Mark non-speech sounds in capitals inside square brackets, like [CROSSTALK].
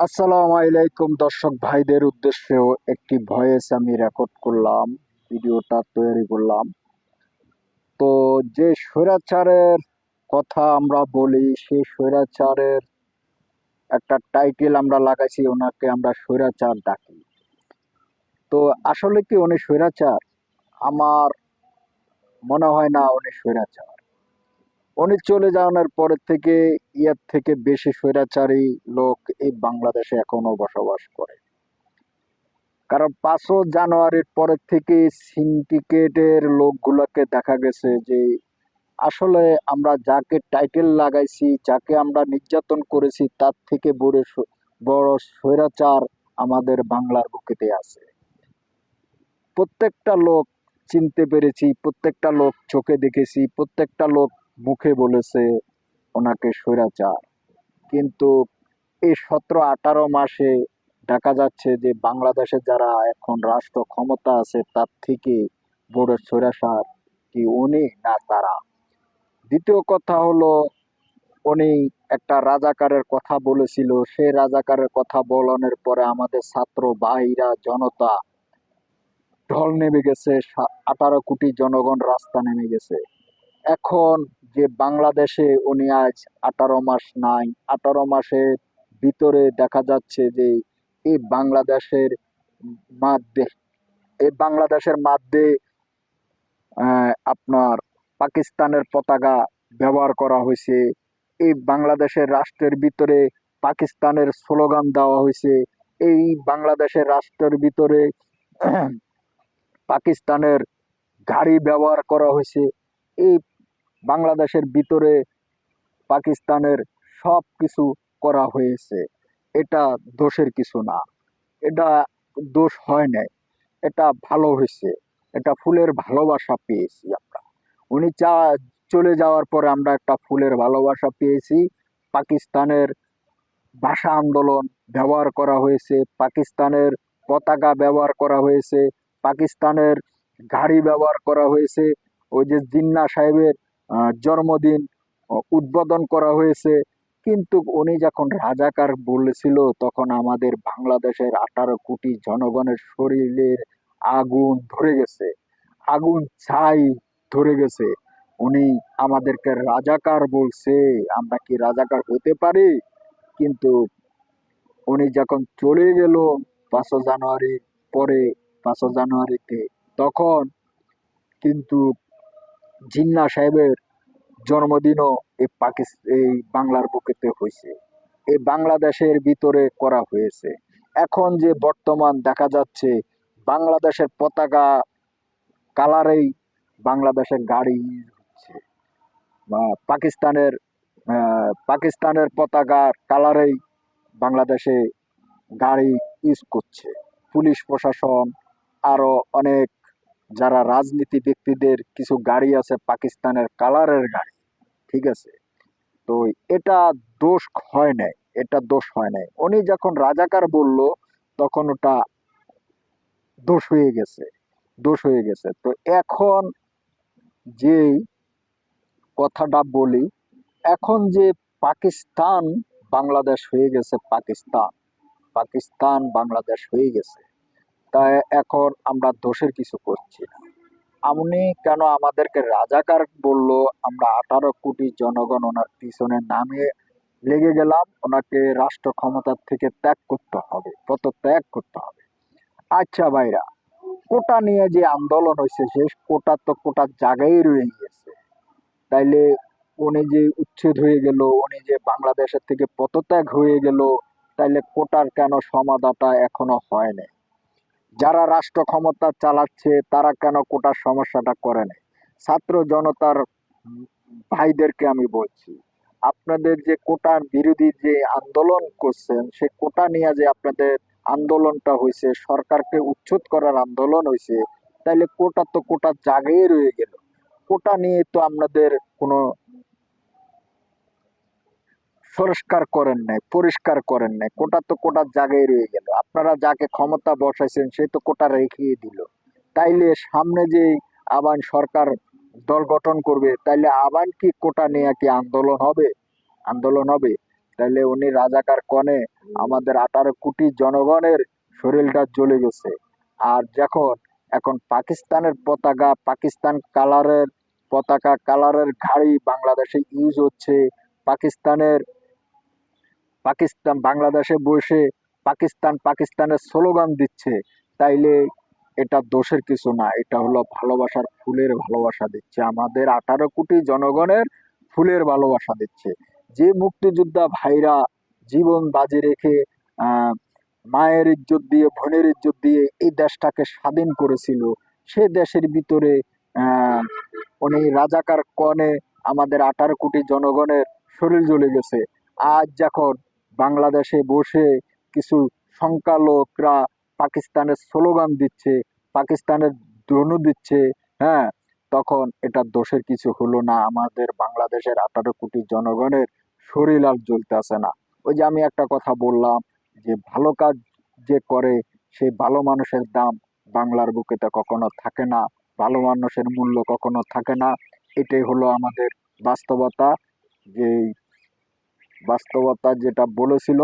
আসসালামু আলাইকুম দর্শক ভাইদের উদ্দেশ্যেও একটি ভয়েস আমি রেকর্ড করলাম, ভিডিওটা তৈরি করলাম। তো যে স্বৈরাচারের কথা আমরা বলি সেই স্বৈরাচারের একটা টাইটেল আমরা লাগাইছি, ওনাকে আমরা স্বৈরাচার ডাকি। তো আসলে কি উনি স্বৈরাচার? আমার মনে হয় না উনি স্বৈরাচার। উনি চলে যাওয়ার পরের থেকে ইয়ার থেকে বেশি স্বৈরাচারী লোক এই বাংলাদেশে এখনও বসবাস করে। কারণ পাঁচও জানুয়ারির পরের থেকে সিন্ডিকেটের লোকগুলোকে দেখা গেছে যে, আসলে আমরা যাকে টাইটেল লাগাইছি, যাকে আমরা নির্যাতন করেছি, তার থেকে বড় বড় স্বৈরাচার আমাদের বাংলার বুকেতে আছে। প্রত্যেকটা লোক চিনতে পেরেছি, প্রত্যেকটা লোক চোখে দেখেছি, প্রত্যেকটা লোক মুখে বলেছে ওনাকে স্বৈরাচার। কিন্তু এই সতেরো আঠারো মাসে দেখা যাচ্ছে যে বাংলাদেশে যারা এখন রাষ্ট্র ক্ষমতা আছে, তার থেকে বড় স্বৈরাচার কি উনি না তারা? দ্বিতীয় কথা হলো, উনি একটা রাজাকারের কথা বলেছিল। সেই রাজাকারের কথা বলানোর পরে আমাদের ছাত্র ভাইরা জনতা ঢল নেমে গেছে। আঠারো কোটি জনগণ রাস্তা নেমে গেছে। এখন যে বাংলাদেশে উনি আজ আঠারো মাস নাই, আঠারো মাসের ভিতরে দেখা যাচ্ছে যে এই বাংলাদেশের মাধ্যে, এই বাংলাদেশের মাধ্যে আপনার পাকিস্তানের পতাকা ব্যবহার করা হয়েছে, এই বাংলাদেশের রাষ্ট্রের ভিতরে পাকিস্তানের স্লোগান দেওয়া হয়েছে, এই বাংলাদেশের রাষ্ট্রের ভিতরে [CLEARS THROAT] পাকিস্তানের গাড়ি ব্যবহার করা হয়েছে, এই বাংলাদেশের ভিতরে পাকিস্তানের সব কিছু করা হয়েছে। এটা দোষের কিছু না। এটা দোষ হয় নাই। এটা ভালো হয়েছে। এটা ফুলের ভালোবাসা পেয়েছি আমরা। উনি চা, চলে যাওয়ার পরে আমরা একটা ফুলের ভালোবাসা পেয়েছি। পাকিস্তানের ভাষা আন্দোলন ব্যবহার করা হয়েছে। পাকিস্তানের পতাকা ব্যবহার করা হয়েছে। পাকিস্তানের গাড়ি ব্যবহার করা হয়েছে। ওই যে জিন্না সাহেবের জন্মদিন উদ্বোধন করা হয়েছে। কিন্তু উনি যখন রাজাকার বলেছিল, তখন আমাদের বাংলাদেশের আঠারো কোটি জনগণের শরীরের আগুন ধরে গেছে। আগুন ছাই ধরে গেছে। উনি আমাদেরকে রাজাকার বলছে, আমরা কি রাজাকার হতে পারি? কিন্তু উনি যখন চলে গেল পাঁচশো জানুয়ারি পরে পাঁচশো জানুয়ারিতে, তখন কিন্তু জিন্না সাহেবের জন্মদিনও এই পাকিস্তান এই বাংলার বুকেতে হয়েছে। এই বাংলাদেশের ভিতরে করা হয়েছে। এখন যে বর্তমান দেখা যাচ্ছে, বাংলাদেশের পতাকা কালারেই বাংলাদেশের গাড়ি হচ্ছে। বা পাকিস্তানের পাকিস্তানের পতাকার কালারেই বাংলাদেশে গাড়ি ইউজ করছে। পুলিশ প্রশাসন আরও অনেক যারা রাজনীতি ব্যক্তিদের কিছু গাড়ি আছে পাকিস্তানের কালারের গাড়ি, ঠিক আছে? তো এটা দোষ হয় নাই, এটা দোষ হয় নাই। উনি যখন রাজাকার বলল, তখন ওটা দোষ হয়ে গেছে, দোষ হয়ে গেছে। তো এখন যেই কথাটা বলি, এখন যে পাকিস্তান বাংলাদেশ হয়ে গেছে, পাকিস্তান পাকিস্তান বাংলাদেশ হয়ে গেছে তাই এখন আমরা দোষের কিছু করছি না। আমনি কেন আমাদেরকে রাজাকার বলল? আমরা আঠারো কোটি জনগণ ওনার পিছনে নামে লেগে গেলাম। ওনাকে রাষ্ট্র ক্ষমতার থেকে ত্যাগ করতে হবে, পদত্যাগ করতে হবে। আচ্ছা ভাইরা, কোটা নিয়ে যে আন্দোলন হয়েছে, সে কোটা তো কোটার জায়গায় রয়ে গেছে তাইলে উনি যে উচ্ছেদ হয়ে গেল, উনি যে বাংলাদেশের থেকে পদত্যাগ হয়ে গেল, তাইলে কোটার কেন সমাধানটা এখনও হয় নাই? যারা রাষ্ট্র ক্ষমতা চালাচ্ছে, তারা কেন কোটার সমস্যাটা করে নাই? ছাত্র জনতার ভাইদেরকে আমি বলছি, আপনাদের যে কোটার বিরোধী যে আন্দোলন করছেন সে কোটা নিয়ে যে আপনাদের আন্দোলনটা হয়েছে সরকারকে উচ্ছেদ করার আন্দোলন হয়েছে তাইলে কোটা তো কোটা জায়গায় রয়ে গেল। কোটা নিয়ে তো আপনাদের কোনো সংস্কার করেন নাই, পরিষ্কার করেন নাই। কোটা তো কোটার জায়গায় রয়ে গেল। আপনারা যাকে ক্ষমতা বসাইছেন, সে তো কোটা রেখিয়ে দিল। তাইলে সামনে যে আবার সরকার দল গঠন করবে, তাইলে আবার কি কোটা নিয়ে কি আন্দোলন হবে? আন্দোলন হবে। তাইলে উনি রাজাকার কনে আমাদের আঠারো কোটি জনগণের শরীরটা জ্বলে গেছে। আর যখন এখন পাকিস্তানের পতাকা, পাকিস্তান কালারের পতাকা, কালারের ঘাড়ি বাংলাদেশে ইউজ হচ্ছে, পাকিস্তানের পাকিস্তান, বাংলাদেশে বসে পাকিস্তান, পাকিস্তানের স্লোগান দিচ্ছে, তাইলে এটা দোষের কিছু না, এটা হলো ভালোবাসার ফুলের ভালোবাসা দিচ্ছে। আমাদের আঠারো কোটি জনগণের ফুলের ভালোবাসা দিচ্ছে। যে মুক্তিযোদ্ধা ভাইরা জীবন বাজি রেখে মায়ের ইজ্জত দিয়ে, বোনের ইজ্জত দিয়ে এই দেশটাকে স্বাধীন করেছিল, সে দেশের ভিতরে উনি রাজাকার কনে আমাদের আঠারো কোটি জনগণের শরীর জ্বলে গেছে। আজ যখন বাংলাদেশে বসে কিছু সংখ্যালঘুরা পাকিস্তানের স্লোগান দিচ্ছে, পাকিস্তানের ধনু দিচ্ছে হ্যাঁ? তখন এটা দোষের কিছু হলো না। আমাদের বাংলাদেশের আঠারো কোটি জনগণের শরীর আর জ্বলতে আসে না। ওই যে আমি একটা কথা বললাম যে, ভালো কাজ যে করে সেই ভালো মানুষের দাম বাংলার বুকেতে কখনো থাকে না। ভালো মানুষের মূল্য কখনো থাকে না। এটাই হলো আমাদের বাস্তবতা যে বাস্তবতা যেটা বলেছিল